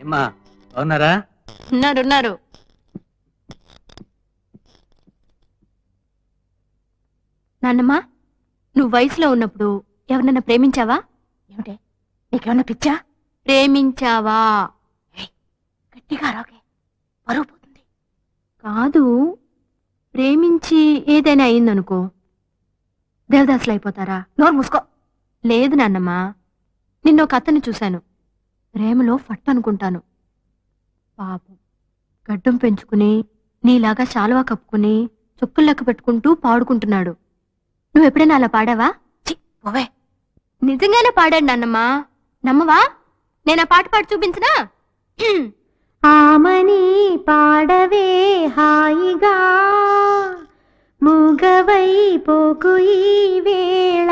ఏమ్మా బాగున్నారా? ఉన్నారు ఉన్నారు నాన్నమ్మా నువ్వు వయసులో ఉన్నప్పుడు ఎవరినైనా ప్రేమించావా? ఏమిటే? నీకేమన్నా పిచ్చా? ప్రేమించావా? గట్టిగా రాకే పరువు పోతుంది. కాదు ప్రేమించి ఏదైనా అయిందనుకో. దేవదాసులు అయిపోతారా? నోరు మూసుకో. లేదు నాన్నమ్మ. నిన్న ఒక అతన్ని చూశాను. ప్రేమలో ఫట్ అనుకుంటాను. పాపం. గడ్డం పెంచుకుని నీలాగా శాలువా కప్పుకుని చుక్కలు లెక్క పెట్టుకుంటూ పాడుకుంటున్నాడు. నువ్వు ఎప్పుడైనా అలా పాడావా? చి పోవే. నిజంగానే పాడాడు నాన్నమ్మా. నమ్మవా? నేను ఆ పాట పాడి చూపించనా? ఆమని పాడవే హాయిగా. మూగవై పోకు ఈ వేళ.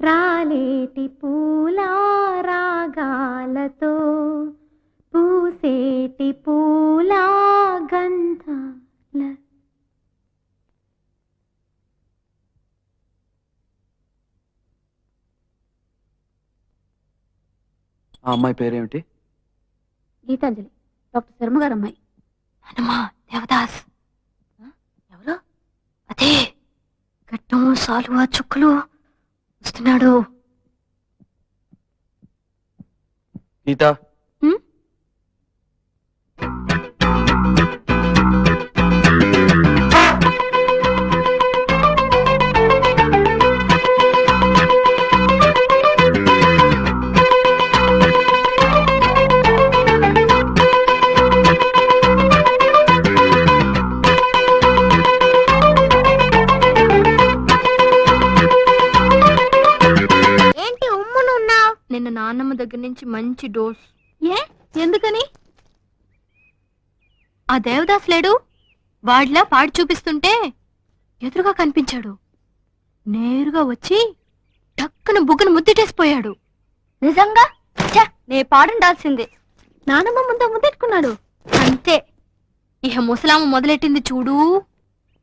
రాలేటి పూలా ఆ అమ్మాయి పేరేమిటి? గీతాంజలి. డాక్టర్ శర్మ గారు అమ్మాయి. హనుమా దేవదాస్. ఎవరు? అదే. గడ్డం సాలువా చుక్కలు. వస్తున్నాడు. గీత. దగ్గర నుంచి మంచి డోస్. ఏ? ఎందుకని? ఆ దేవదాస్ లేడు? వాడిలా పాడి చూపిస్తుంటే ఎదురుగా కనిపించాడు. నేరుగా వచ్చి టక్కున బుగ్గను ముద్దెట్టేసిపోయాడు. నిజంగా? ఛ, నే పాడుండాల్సిందే నానమ్మ ముందు ముద్దెట్టుకున్నాడు. అంతే. ఇహ ముసలామ మొదలెట్టింది చూడు?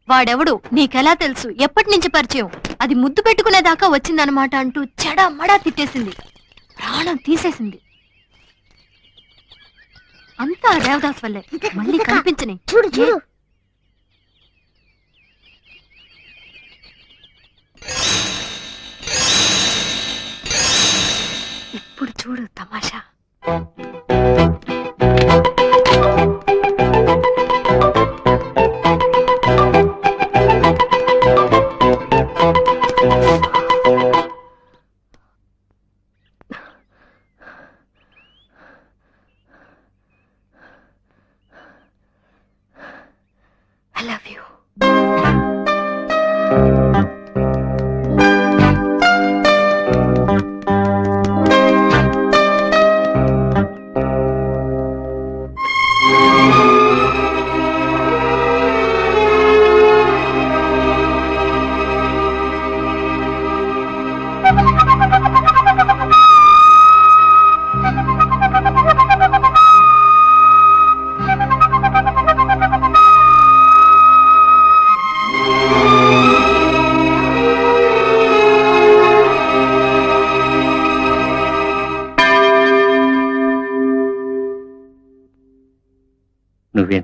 వాడెవడు? నీకెలా తెలుసు? ఎప్పటి నుంచి పరిచయం? అది ముద్దు పెట్టుకునేదాకా వచ్చిందనమాట అంటూ చెడా మడా తిట్టేసింది. ప్రాణం తీసేసింది. అంతా దేవదాస్ వల్లే. మళ్ళీ కనిపించని. చూడు చూడు. ఇప్పుడు చూడు తమాషా. Música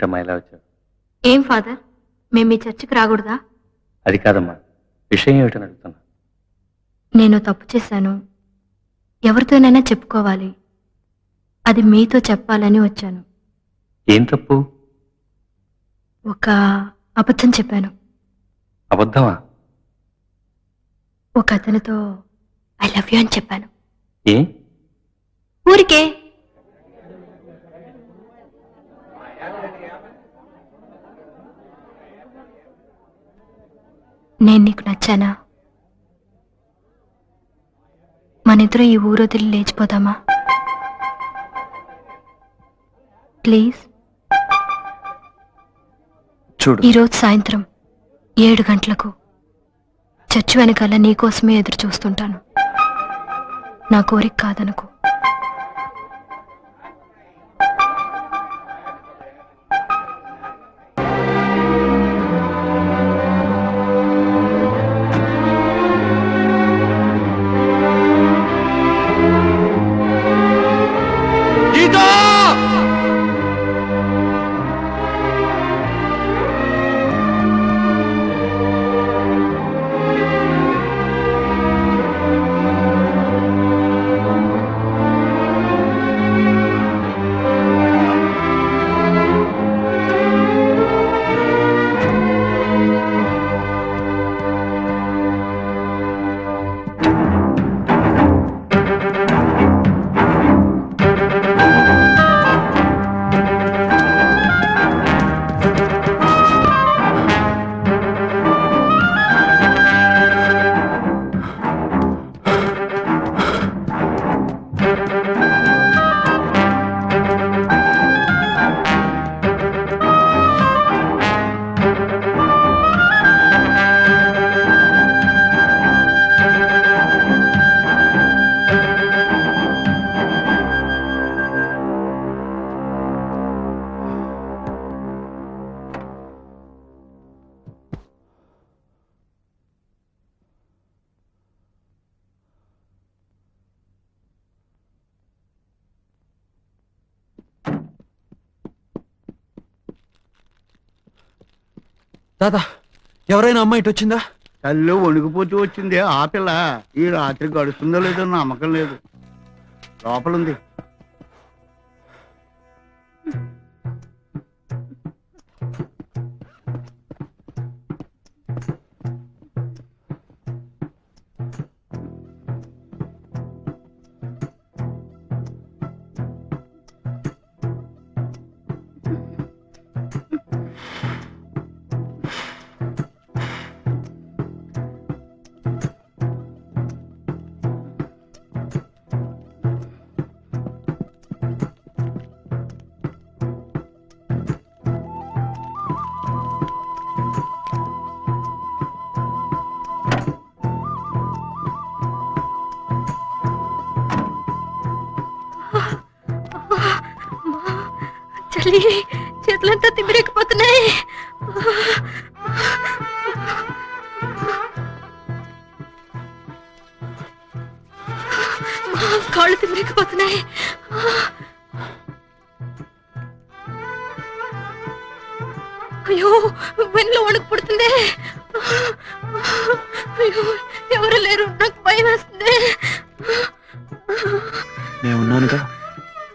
నువ్వేంటమ్మా ఇలా వచ్చావు? ఏం ఫాదర్? మేము మీ చర్చికి రాకూడదా? అది కాదమ్మా. విషయం ఏమిటని అడుగుతున్నా. నేను తప్పు చేశాను. ఎవరితోనైనా చెప్పుకోవాలి. అది మీతో చెప్పాలని వచ్చాను. ఏం తప్పు? ఒక అబద్ధం చెప్పాను. అబద్ధమా? ఒక అతనితో ఐ లవ్ యూ అని చెప్పాను. ఏ? ఊరికే నేను నీకు నచ్చానా? మనిద్దరం ఈ ఊరొదిలి లేచిపోదామా? ప్లీజ్. చూడు. ఈరోజు సాయంత్రం ఏడు గంటలకు చర్చి వెనకాల నీకోసమే ఎదురు చూస్తుంటాను. నా కోరిక కాదనుకో. దాదా ఎవరైనా అమ్మాయి ఇటు వచ్చిందా? కళ్ళు వణికిపోతూ వచ్చింది ఆ పిల్ల. ఈ రాత్రి గడుస్తుందో లేదో నమ్మకం లేదు. లోపలుంది. చలి చేతులంతా తిమ్మిరెక్కిపోతున్నాయి కాళ్ళు తిమ్మిరెక్కిపోతున్నాయి అయ్యో వెన్నులో వణుకు పుడుతుంది. అయ్యో ఎవరు లేరు నాకు భయం వేస్తుంది. నేనున్నానుగా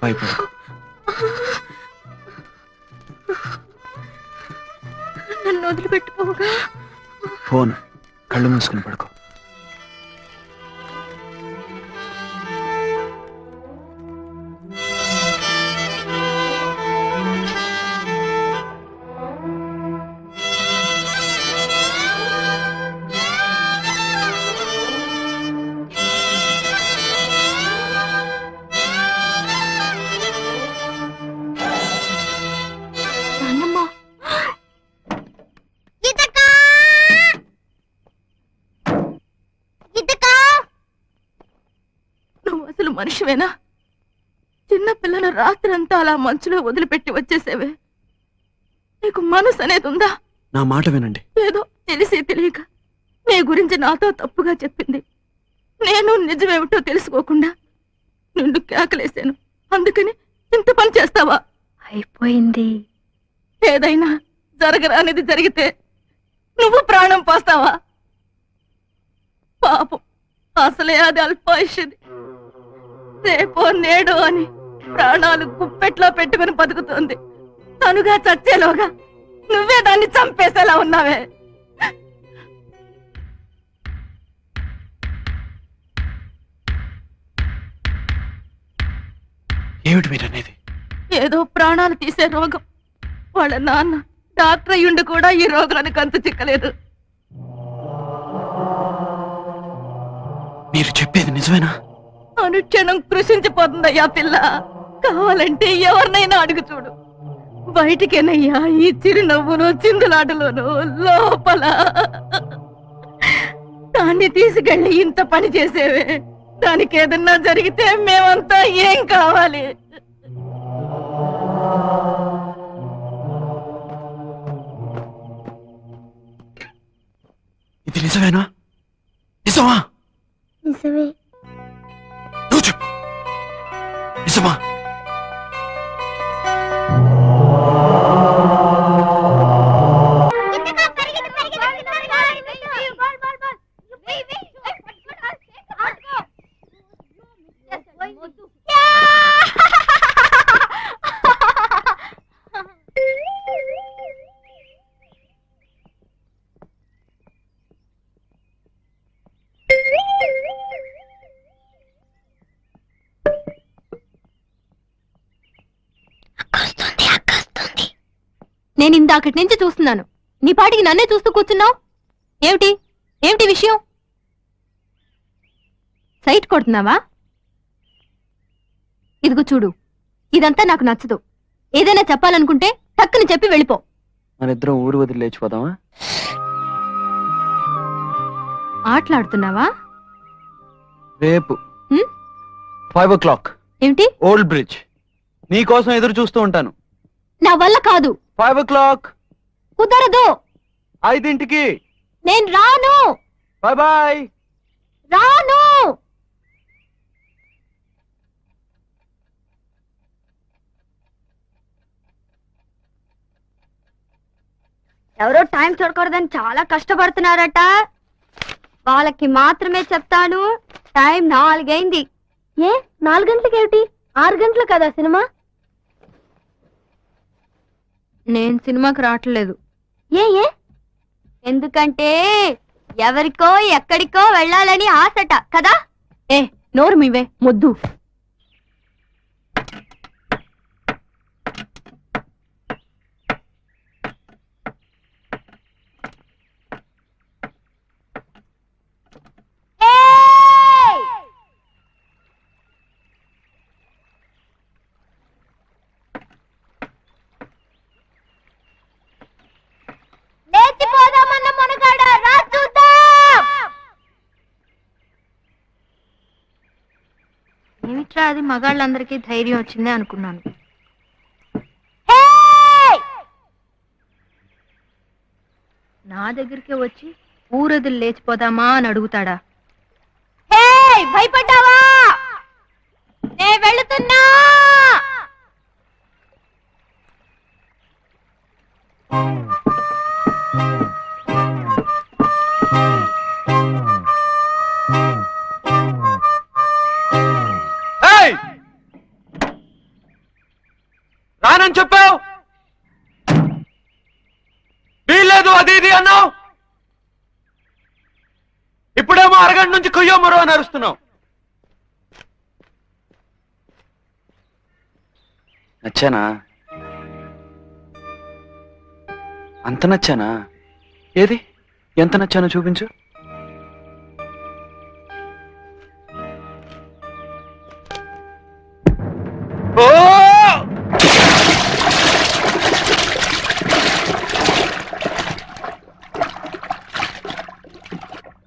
భయపడకు. నన్ను వదిలిపెట్టుకోగా ఫోన్ కళ్ళు మూసుకుని పడుకో. మనిషివేనా? చిన్న పిల్లను రాత్రంతా అలా మంచులో వదిలిపెట్టి వచ్చేసేవే. నీకు మనసు అనేది ఉందా? నా మాట వినండి. ఏదో తెలిసి తెలియక నీ గురించి నాతో తప్పుగా చెప్పింది. నేను నిజమేమిటో తెలుసుకోకుండా నిన్ను కేకలేశాను. అందుకని ఇంత పని చేస్తావా? అయిపోయింది. ఏదైనా జరగరానిది జరిగితే నువ్వు ప్రాణం పోస్తావా? పాపం అసలే అది అల్పాయుషది రేపో నేడో అని ప్రాణాలు గుప్పెట్లో పెట్టుకుని బతుకుతోంది. తనుగా చచ్చేలోగా నువ్వే దాన్ని చంపేసేలా ఉన్నావే. ఏమిటి మీరు అనేది ఏదో ప్రాణాలు తీసే రోగం. వాళ్ళ నాన్న డాక్టర్ అయ్యుండి కూడా ఈ రోగానికి అంత చిక్కలేదు. మీరు చెప్పేది నిజమేనా? అనుక్షణం కృషించిపోతుందయ్యా పిల్ల. కావాలంటే ఎవరినైనా అడుగు చూడు. బయటికేనయ్యా ఈ చిరునవ్వును చిందులాటలోను లోపల. దాన్ని తీసుకెళ్ళి ఇంత పని చేసేవే. దానికి ఏదన్నా జరిగితే మేమంతా ఏం కావాలి? ఇది నిజమేనా? నిజమా? నిజమే. నిజమా నేను ఇందాకటి నుంచి చూస్తున్నాను. నీ పాటికి నన్నే చూస్తూ కూర్చున్నావు? ఏమిటి? ఏమిటి విషయం? సైట్ కొడుతున్నావా? ఇదిగో చూడు. ఇదంతా నాకు నచ్చదు. ఏదైనా చెప్పాలనుకుంటే టక్కుని చెప్పి వెళ్ళిపో. మన ఇద్దరం ఊరు వదిలి లేచిపోదామా? ఆటలాడుతున్నావా? రేపు. హ్మ్? Five o'clock. ఏమిటి? Old bridge. నీ కోసం ఎదురు చూస్తూ ఉంటాను. నా వల్ల కాదు. ఫైవ్ ఓ క్లాక్ కుదరదు. ఐదింటికి. నేను రాను. బాయ్ బాయ్ రాను. ఎవరో టైం చూడకూడదని చాలా కష్టపడుతున్నారట. వాళ్ళకి మాత్రమే చెప్తాను. టైం నాలుగైంది. ఏ నాలుగు గంటలకి ఏమిటి ఆరు గంటలు కదా సినిమా? నేను సినిమాకి రావట్లేదు. ఏ ఏ? ఎందుకంటే ఎవరికో ఎక్కడికో వెళ్ళాలని ఆశట కదా? ఏ నోరు మీవే మొద్దు. అది మగాళ్ళందరికీ ధైర్యం వచ్చిందే అనుకున్నాను. నా దగ్గరికి వచ్చి ఊరదులు లేచిపోదామా అని అడుగుతాడా? భయపడ్డావా? నే వెళుతున్నా! ఏయ్! నుంచి కొయ్యో మరో అని అరుస్తున్నావు. నచ్చానా? అంత నచ్చానా? ఏది? ఎంత నచ్చానో చూపించు.